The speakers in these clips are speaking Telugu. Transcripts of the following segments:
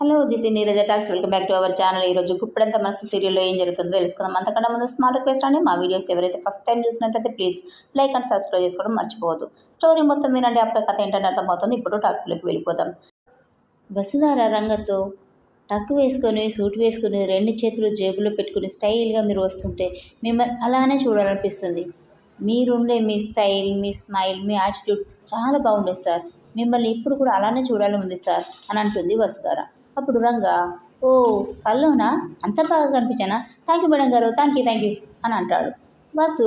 Hello this is Neeraja talks. Welcome back to our channel. ఈరోజు గుప్పడంత మనసు సీరియల్లో ఏం జరుగుతుందో తెలుసుకుందాం. అంతకన్నా ముందు స్మార్ట్ రిక్వెస్ట్ అండి. మా వీడియోస్ ఎవరైతే ఫస్ట్ టైం చూసినట్టయితే ప్లీజ్ లైక్ అండ్ సబ్స్క్రైబ్ చేసుకోవడం మర్చిపోవద్దు. స్టోరీ మొత్తం వినండి. అప్పుడు కథ ఏంటంటే అర్థమవుతుంది. ఇప్పుడు టాక్లోకి వెళ్ళిపోదాం. వసుధార రంగతో టక్ వేసుకొని సూట్ వేసుకొని రెండు చేతులు జేబులో పెట్టుకుని స్టైల్గా మీరు వస్తుంటే మిమ్మల్ని అలానే చూడాలనిపిస్తుంది. మీరుండే మీ స్టైల్ మీ స్మైల్ మీ యాటిట్యూడ్ చాలా బాగుండేది సార్. మిమ్మల్ని ఇప్పుడు కూడా అలానే చూడాలని ఉంది సార్ అని అంటుంది వసుధార. అప్పుడు రంగా ఓ కల్లోనా అంత బాగా కనిపించానా? థ్యాంక్ యూ మేడం గారు. థ్యాంక్ యూ థ్యాంక్ యూ అని అంటాడు. వాసు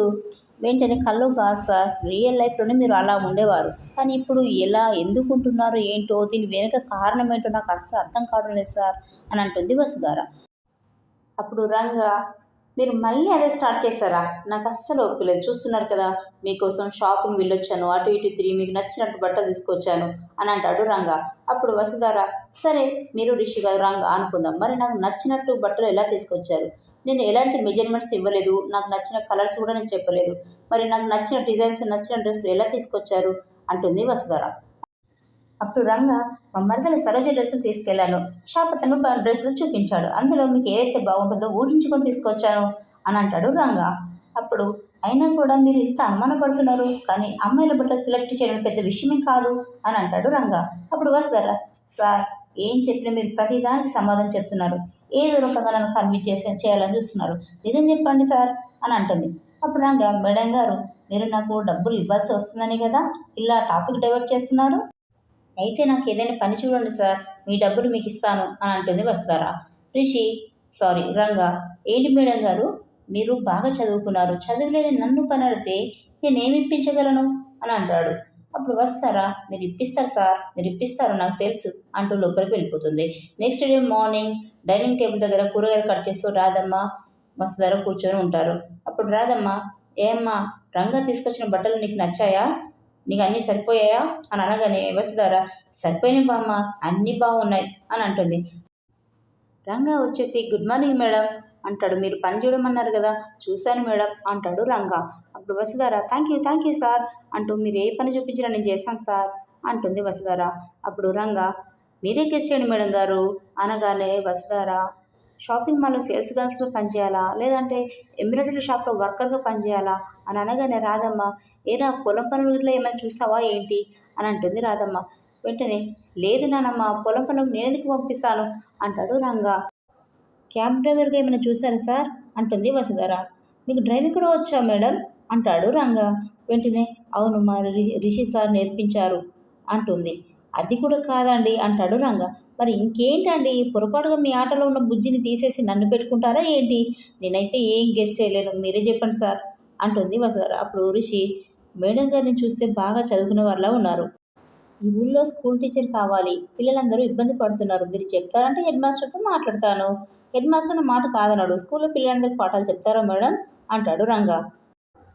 వెంటనే కల్లో కాదు సార్ రియల్ లైఫ్లోనే మీరు అలా ఉండేవారు. కానీ ఇప్పుడు ఎలా ఎందుకు ఉంటున్నారు ఏంటో? దీని వెనుక కారణం ఏంటో నాకు అసలు అర్థం కావడం లేదు సార్ అని అంటుంది వసుధార. అప్పుడు రంగా మీరు మళ్ళీ అదే స్టార్ట్ చేశారా? నాకు అస్సలు ఒప్పులేదు చూస్తున్నారు కదా మీకోసం షాపింగ్ వెళ్ళొచ్చాను. అటు ఇటు తిరిగి మీకు నచ్చినట్టు బట్టలు తీసుకొచ్చాను అని అంటాడు రంగా. అప్పుడు వసుధార సరే మీరు రిషి గారు రంగా అనుకుందాం. మరి నాకు నచ్చినట్టు బట్టలు ఎలా తీసుకొచ్చారు? నేను ఎలాంటి మెజర్మెంట్స్ ఇవ్వలేదు. నాకు నచ్చిన కలర్స్ కూడా నేను చెప్పలేదు. మరి నాకు నచ్చిన డిజైన్స్ నచ్చిన డ్రెస్సులు ఎలా తీసుకొచ్చారు? అంటుంది వసుధార. అప్పుడు రంగా మా మరదల సరోజ డ్రెస్సులు తీసుకెళ్ళాను. షాప్ అతను డ్రెస్సులు చూపించాడు. అందులో మీకు ఏదైతే బాగుంటుందో ఊహించుకొని తీసుకొచ్చాను అని అంటాడు రంగా. అప్పుడు అయినా కూడా మీరు ఇంత అనుమానపడుతున్నారు. కానీ అమ్మాయిల బట్ట సెలెక్ట్ చేయడం పెద్ద విషయమే కాదు అని అంటాడు రంగా. అప్పుడు వస్తారా? సార్ ఏం చెప్పినా మీరు ప్రతిదానికి సమాధానం చెప్తున్నారు. ఏదో రకంగా నన్ను కన్విన్స్ చేసి చేయాలని చూస్తున్నారు. నిజం చెప్పండి సార్ అని అంటుంది. అప్పుడు రంగా మేడం గారు మీరు నాకు డబ్బులు ఇవ్వాల్సి వస్తుందని కదా? ఇలా టాపిక్ డైవర్ట్ చేస్తున్నారు? అయితే నాకు ఏదైనా పని చూడండి సార్. మీ డబ్బులు మీకు ఇస్తాను అని అంటుంది వస్తారా రిషి సారీ రంగా. ఏంటి మేడం గారు? మీరు బాగా చదువుకున్నారు. చదువులేని నన్ను పని అడితే నేనేమి ఇప్పించగలను? అని అంటాడు. అప్పుడు వస్తారా మీరు ఇప్పిస్తారు సార్. మీరు ఇప్పిస్తారు నాకు తెలుసు అంటూ లోపలికి వెళ్ళిపోతుంది. Next day morning dining table దగ్గర కూరగాయలు కట్ చేస్తూ రాధమ్మ వసుధార కూర్చొని ఉంటారు. అప్పుడు రాధమ్మ ఏమ్మా రంగా తీసుకొచ్చిన బట్టలు నీకు నచ్చాయా? నీకు అన్నీ సరిపోయాయా? అని అనగానే వసుధార సరిపోయినాయి బామ్మ అన్నీ బాగున్నాయి అని అంటుంది. రంగా వచ్చేసి గుడ్ మార్నింగ్ మేడం అంటాడు. మీరు పని చూడమన్నారు కదా చూశాను మేడం అంటాడు రంగా. అప్పుడు Vasudhara thank you thank you sir అంటూ మీరు ఏ పని చూపించినా నేను చేస్తాను సార్ అంటుంది వసుధార. అప్పుడు రంగా మీరే గెస్ట్ చేయండి మేడం గారు. అనగానే వసుధార షాపింగ్ మాల్లో సేల్స్ గర్ల్స్లో పనిచేయాలా లేదంటే ఎంబ్రాయిడరీ షాప్లో వర్కర్గా పనిచేయాలా అని అనగానే రాధమ్మ ఏనా పొలం పనులు ఇట్లా ఏమైనా చూసావా ఏంటి? అని అంటుంది రాధమ్మ. వెంటనే లేదు నానమ్మ పొలం పనులకు నేను ఎందుకు పంపిస్తాను? అంటాడు రంగా. క్యాబ్ డ్రైవర్గా ఏమైనా చూసారా సార్? అంటుంది వసుధర. మీకు డ్రైవింగ్ కూడా వచ్చా మేడం? అంటాడు రంగా. వెంటనే అవును మా రిషి సార్ నేర్పించారు అంటుంది. అది కూడా కాదండి అంటాడు రంగా. మరి ఇంకేంటండి? పొరపాటుగా మీ ఆటలో ఉన్న బుజ్జిని తీసేసి నన్ను పెట్టుకుంటారా ఏంటి? నేనైతే ఏం గెస్ట్ చేయలేను. మీరే చెప్పండి సార్ అంటుంది వసారు అప్పుడు ఋషి మేడం గారిని చూస్తే బాగా చదువుకునే వాళ్ళ ఉన్నారు. ఈ ఊళ్ళో స్కూల్ టీచర్ కావాలి. పిల్లలందరూ ఇబ్బంది పడుతున్నారు. మీరు చెప్తారంటే హెడ్ మాస్టర్తో మాట్లాడతాను. హెడ్ మాస్టర్ మాట కాదన్నాడు. స్కూల్లో పిల్లలందరికీ పాఠాలు చెప్తారా మేడం? అంటాడు రంగా.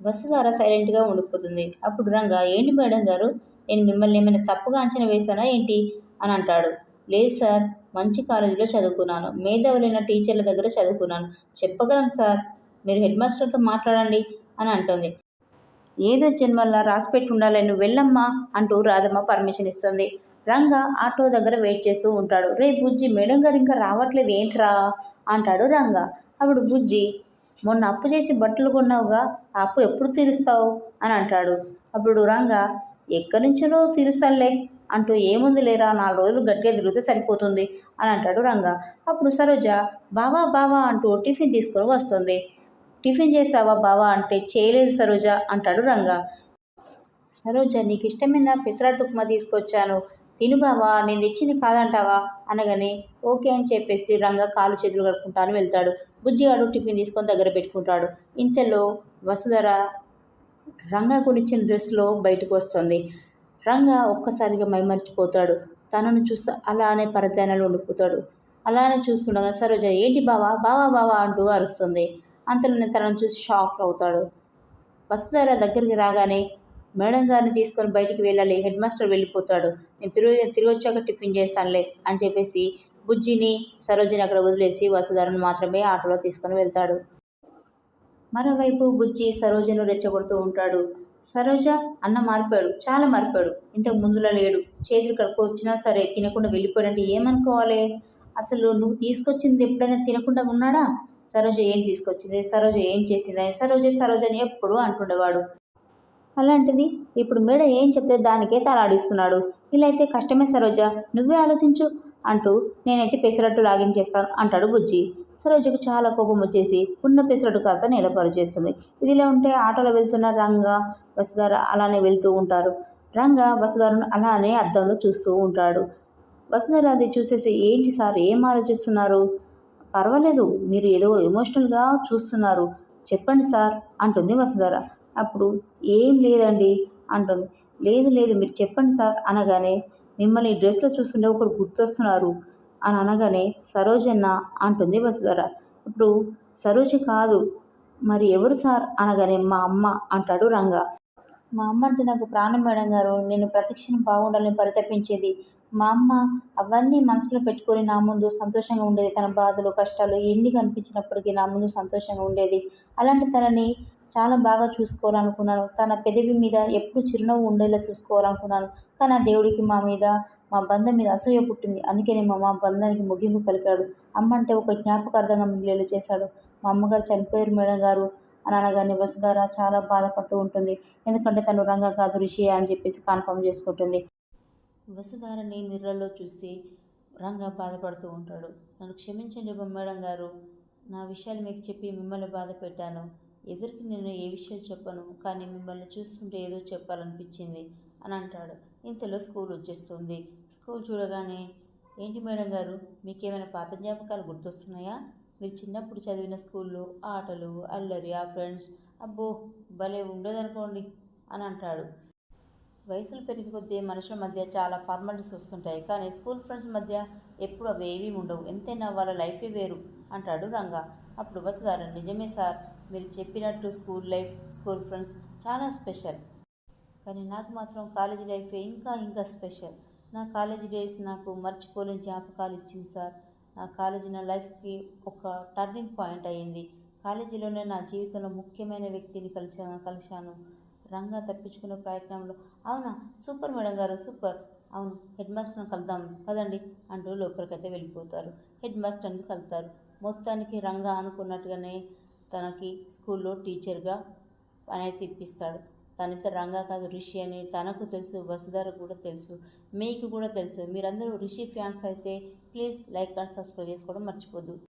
వసుధార సైలెంట్గా ఉండిపోతుంది. అప్పుడు రంగా ఏంటి మేడం గారు? నేను మిమ్మల్ని ఏమైనా తప్పుగా అంచనా వేశానా ఏంటి? అని అంటాడు. లేదు సార్ మంచి కాలేజీలో చదువుకున్నాను. మేధావులైన టీచర్ల దగ్గర చదువుకున్నాను. చెప్పగలను సార్ మీరు హెడ్ మాస్టర్తో మాట్లాడండి అని అంటుంది. ఏదో జన్మల్లా రాసిపెట్టి ఉండాలి నువ్వు వెళ్ళమ్మా అంటూ రాధమ్మ పర్మిషన్ ఇస్తుంది. రంగా ఆటో దగ్గర వెయిట్ చేస్తూ ఉంటాడు. రే బుజ్జి మేడం గారు ఇంకా రావట్లేదు ఏంట్రా? అంటాడు రంగా. అప్పుడు బుజ్జి మొన్న అప్పు చేసి బట్టలు కొన్నావుగా ఆ అప్పు ఎప్పుడు తీరుస్తావు? అని అంటాడు. అప్పుడు రంగా ఎక్కడి నుంచో తీరుస్తానులే అంటూ ఏముంది లేరా నాలుగు రోజులు గట్టిగా తిరిగితే సరిపోతుంది అని అంటాడు రంగా. అప్పుడు సరోజ బావా బావా అంటూ టిఫిన్ తీసుకొని వస్తుంది. టిఫిన్ చేసావా బావా? అంటే చేయలేదు సరోజ అంటాడు రంగా. సరోజ నీకు ఇష్టమైన పెసరట్టు ఉప్మా తీసుకొచ్చాను. తిను బావా నేను తెచ్చింది కాదంటావా? అనగానే ఓకే అని చెప్పేసి రంగా కాలు చేతులు కడుక్కుంటాను వెళ్తాడు. బుజ్జిగాడు టిఫిన్ తీసుకొని దగ్గర పెట్టుకుంటాడు. ఇంతలో వసుధర రంగా కొనిచ్చిన డ్రెస్లో బయటకు వస్తుంది. రంగా ఒక్కసారిగా మైమర్చిపోతాడు. తనను చూస్తూ అలానే పరధ్యానంలో ఉండిపోతాడు. అలానే చూస్తుండగా సరోజ ఏంటి బావా? బావా బావా అంటూ అరుస్తుంది. అంతలోనే తనను చూసి షాక్ అవుతాడు. వసుధార దగ్గరికి రాగానే మేడం గారిని తీసుకొని బయటికి వెళ్ళాలి. హెడ్ మాస్టర్ వెళ్ళిపోతాడు. నేను తిరిగి తిరిగి వచ్చాక టిఫిన్ చేస్తానులే అని చెప్పేసి బుజ్జిని సరోజిని అక్కడ వదిలేసి వసుధారను మాత్రమే ఆటోలో తీసుకొని వెళ్తాడు. మరోవైపు బుజ్జి సరోజను రెచ్చగొడుతూ ఉంటాడు. సరోజ అన్న మార్పాడు చాలా మార్పాడు ఇంతకు ముందులా లేడు. చేతులు కడుక్కు వచ్చినా సరే తినకుండా వెళ్ళిపోయాడంటే ఏమనుకోవాలి? అసలు నువ్వు తీసుకొచ్చింది ఎప్పుడైనా తినకుండా ఉన్నాడా? సరోజ ఏం తీసుకొచ్చింది? సరోజ ఏం చేసింది? సరోజ సరోజ అని ఎప్పుడు అంటుండేవాడు. అలాంటిది ఇప్పుడు మేడ ఏం చెప్తే దానికే తలాడిస్తున్నాడు. ఇలా అయితే కష్టమే సరోజ. నువ్వే ఆలోచించు. అంటూ నేనైతే పెసరట్టు లాగించేస్తాను అంటాడు బుజ్జి. సరోజకు చాలా కోపం వచ్చేసి ఉన్న పెసరట్టు కాస్త నేలపాలు చేస్తుంది. ఇదిలా ఉంటే ఆటోలో వెళ్తున్న రంగ వసుధార అలానే వెళ్తూ ఉంటారు. రంగ వసుధారను అలానే అద్దంలో చూస్తూ ఉంటాడు. వసుధార అది చూసేసి ఏంటి సార్ ఏం ఆలోచిస్తున్నారు? పర్వాలేదు మీరు ఏదో ఎమోషనల్గా చూస్తున్నారు. చెప్పండి సార్ అంటుంది వసుధార. అప్పుడు ఏం లేదండి అంటుంది. లేదు లేదు మీరు చెప్పండి సార్ అనగానే మిమ్మల్ని ఈ డ్రెస్లో చూస్తుంటే ఒకరు గుర్తొస్తున్నారు అని అనగానే సరోజన్న అంటుంది వసుధర. ఇప్పుడు సరోజ కాదు మరి ఎవరు సార్? అనగానే మా అమ్మ అంటాడు రంగ. మా అమ్మ అంటే నాకు ప్రాణం మేడం గారు నేను ప్రతిక్షణం బాగుండాలని పరితపించేది. మా అమ్మ అవన్నీ మనసులో పెట్టుకొని నా ముందు సంతోషంగా ఉండేది. తన బాధలు కష్టాలు ఎన్ని కనిపించినప్పటికీ నా ముందు సంతోషంగా ఉండేది. అలాంటి తనని చాలా బాగా చూసుకోవాలనుకున్నాను. తన పెదవి మీద ఎప్పుడు చిరునవ్వు ఉండేలా చూసుకోవాలనుకున్నాను. కానీ ఆ దేవుడికి మా మీద మా బంధం మీద అసూయ పుట్టింది. అందుకనే మా మా బంధానికి ముగింపు పలికాడు. అమ్మ అంటే ఒక జ్ఞాపకార్థంగా మిగిలేలా చేశాడు. మా అమ్మగారు చనిపోయారు మేడం గారు అని అనగానే వసుధార చాలా బాధపడుతూ ఉంటుంది. ఎందుకంటే తను రంగ కాదు రిషి అని చెప్పేసి కన్ఫర్మ్ చేసుకుంటుంది. వసుధారని మిర్రర్లో చూసి రంగ బాధపడుతూ ఉంటాడు. నన్ను క్షమించండి మేడం గారు. నా విషయాలు మీకు చెప్పి మిమ్మల్ని బాధ పెట్టాను ఎవరికి నేను ఏ విషయాలు చెప్పను కానీ మిమ్మల్ని చూస్తుంటే ఏదో చెప్పాలనిపించింది అని అంటాడు. ఇంతలో స్కూల్ వచ్చేస్తుంది. స్కూల్ చూడగానే ఏంటి మేడం గారు మీకేమైనా పాత జ్ఞాపకాలు గుర్తొస్తున్నాయా? మీరు చిన్నప్పుడు చదివిన స్కూల్లో ఆటలు అల్లరి ఆ ఫ్రెండ్స్ అబ్బో భలే ఉండదనుకోండి అని అంటాడు. వయసులు పెరిగి కొద్దీ మనుషుల మధ్య చాలా ఫార్మాలిటీస్ వస్తుంటాయి కానీ స్కూల్ ఫ్రెండ్స్ మధ్య ఎప్పుడు అవి ఏవీ ఉండవు. ఎంతైనా వాళ్ళ లైఫే వేరు అంటాడు రంగా. అప్పుడు వసుధార నిజమే సార్ మీరు చెప్పినట్టు స్కూల్ లైఫ్ స్కూల్ ఫ్రెండ్స్ చాలా స్పెషల్. కానీ నాకు మాత్రం కాలేజీ లైఫ్ ఇంకా ఇంకా స్పెషల్. నా కాలేజీ డేస్ నాకు మర్చిపోలేని జ్ఞాపకాలు ఇచ్చింది సార్. నా కాలేజీ నా లైఫ్కి ఒక టర్నింగ్ పాయింట్ అయ్యింది. కాలేజీలోనే నా జీవితంలో ముఖ్యమైన వ్యక్తిని కలిసాను కలిశాను. రంగా తప్పించుకునే ప్రయత్నంలో అవునా సూపర్ మేడం గారు సూపర్. అవును హెడ్ మాస్టర్ని కలుద్దాం పదండి అంటూ లోపలికైతే వెళ్ళిపోతారు. హెడ్ మాస్టర్ని కలుతారు. మొత్తానికి రంగా అనుకున్నట్టుగానే తనకి స్కూల్లో టీచర్గా పని ఇప్పిస్తాడు. తనైతే రంగా కాదు రిషి అని తనకు తెలుసు వసుధార కూడా తెలుసు మీకు కూడా తెలుసు. మీరందరూ రిషి ఫ్యాన్స్ అయితే ప్లీజ్ లైక్ అండ్ సబ్స్క్రైబ్ చేసుకోవడం మర్చిపోద్దు.